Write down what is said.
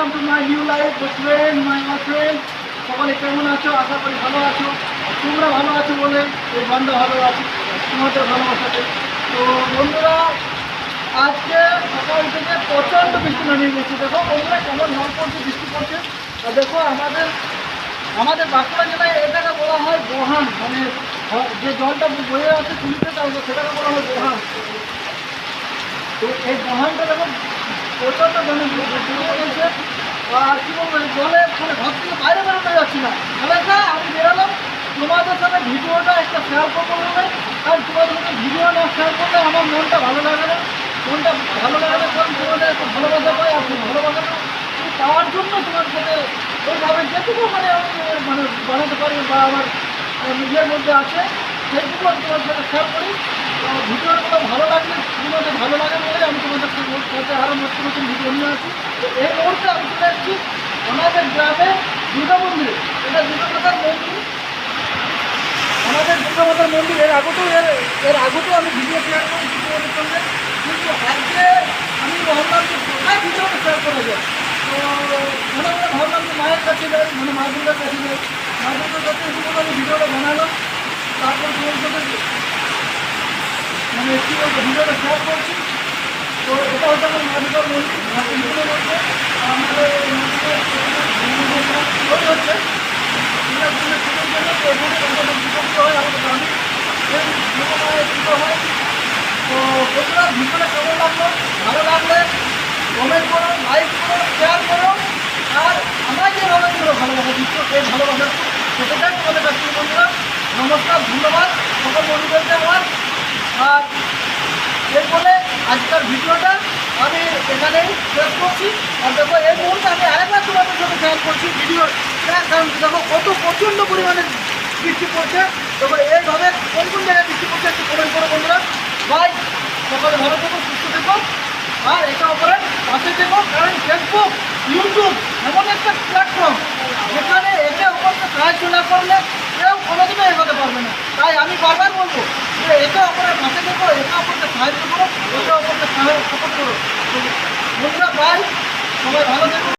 Welcome to my new life good friend my my friend সকলে কেমন আছো? আশা করি ভালো আছো। তোমরা ভালো আছো বলে এই বান্ধব ভালো আছো। তোমাদের ভালোবাসাতে। তো বন্ধুরা, আজকে সকাল থেকে প্রচণ্ড বৃষ্টি নামিয়ে গেছে দেখো, বন্ধুরা, কেমন নাম পড়ছে বৃষ্টি পড়ছে। আর দেখো, আমাদের আমাদের বাঁকুড়া জেলায় এটাকে বলা হয় বহান। মানে যে জলটা বয়ে আছে তুলিতে সেটাকে বলা হয় বহান। তো এই বহানটা দেখো প্রচণ্ড জলে ডুবে গেছে আর কী বলব জলে মানে ঘর থেকে বাইরে বেরোতে যাচ্ছি না এলাকা আমি বেরোলাম তোমাদের সাথে ভিডিওটা একটা শেয়ার করব বলে কারণ তোমাদের সাথে ভিডিও না শেয়ার করলে আমার মনটা ভালো লাগে না মনটা ভালো লাগে না কারণ তোমাদের একটা ভালোবাসা পাই আর ভালোবাসাটা তুমি পাওয়ার জন্য তোমার সাথে এইভাবে যেটুকু মানে আমি মানে বানাতে পারি বা আমার নিজের মধ্যে আছে সেইটুকু আমি তোমার সাথে শেয়ার করি আর ভিডিওগুলো ভালো লাগলে তোমাদের ভালো লাগে বলে আমি তোমাদের সাথে আরও নতুন নতুন ভিডিও নিয়ে আসি। তো এই মুহূর্তে আমি চলে এসেছি আমাদের গ্রামে দুর্গা মন্দিরে। এটা দুর্গা মাতার মন্দির। আমাদের দুর্গা মাতার মন্দির, এর আগতেও এর এর আগতেও আমি ভিডিও শেয়ার করি তোমাদের সঙ্গে। কিন্তু আজকে আমি ভাবলাম যে কোথায় ভিডিওটা শেয়ার করা যায়? তো মনে মনে ভাবলাম যে মায়ের কাছে যাই মানে মা দুর্গার কাছে যাই। মা দুর্গার কাছে এসে আমি ভিডিওটা বানালাম তারপর তোমার সাথে মানে ভিডিওটা শেয়ার করছি। বন্ধুরা ভিডিওটা কেমন ভালো লাগলে কমেন্ট করো লাইক করো শেয়ার করো আর আমরা যেভাবে তোমরা ভালোবাসা দিচ্ছ এই ভালোবাসা সেটাই তোমাদের নমস্কার ধন্যবাদ সকল বন্ধুদেরকে আমার আর এরপরে আজকের ভিডিওটা আমি এখানেই শেষ করছি। আর দেখো, এই মুহূর্তে আমি আরেকবার তোমাদের সাথে শেয়ার করছি ভিডিও কারণ দেখো, কত প্রচণ্ড পরিমাণে বৃষ্টি পড়ছে। দেখো, এইভাবে কোন কোন জায়গায় বৃষ্টি পড়ছে একটু কমেন্ট করো বন্ধুরা। বাই সকলে ভালো থেকো, সুস্থ থেকো। আর একে অপরের পাশে থেকো, কারণ ফেসবুক ইউটিউব এমন একটা প্ল্যাটফর্ম যেখানে একে অপরকে সাহায্য না করলে কেউ কোনোদিনও এগোতে পারবে না। তাই আমি বারবার বলব যে একে অপরের পাশে থেকো, একে অপরকে সাহায্য করো অপরকে বন্ধুরা বাই সবাই ভালো থেকো।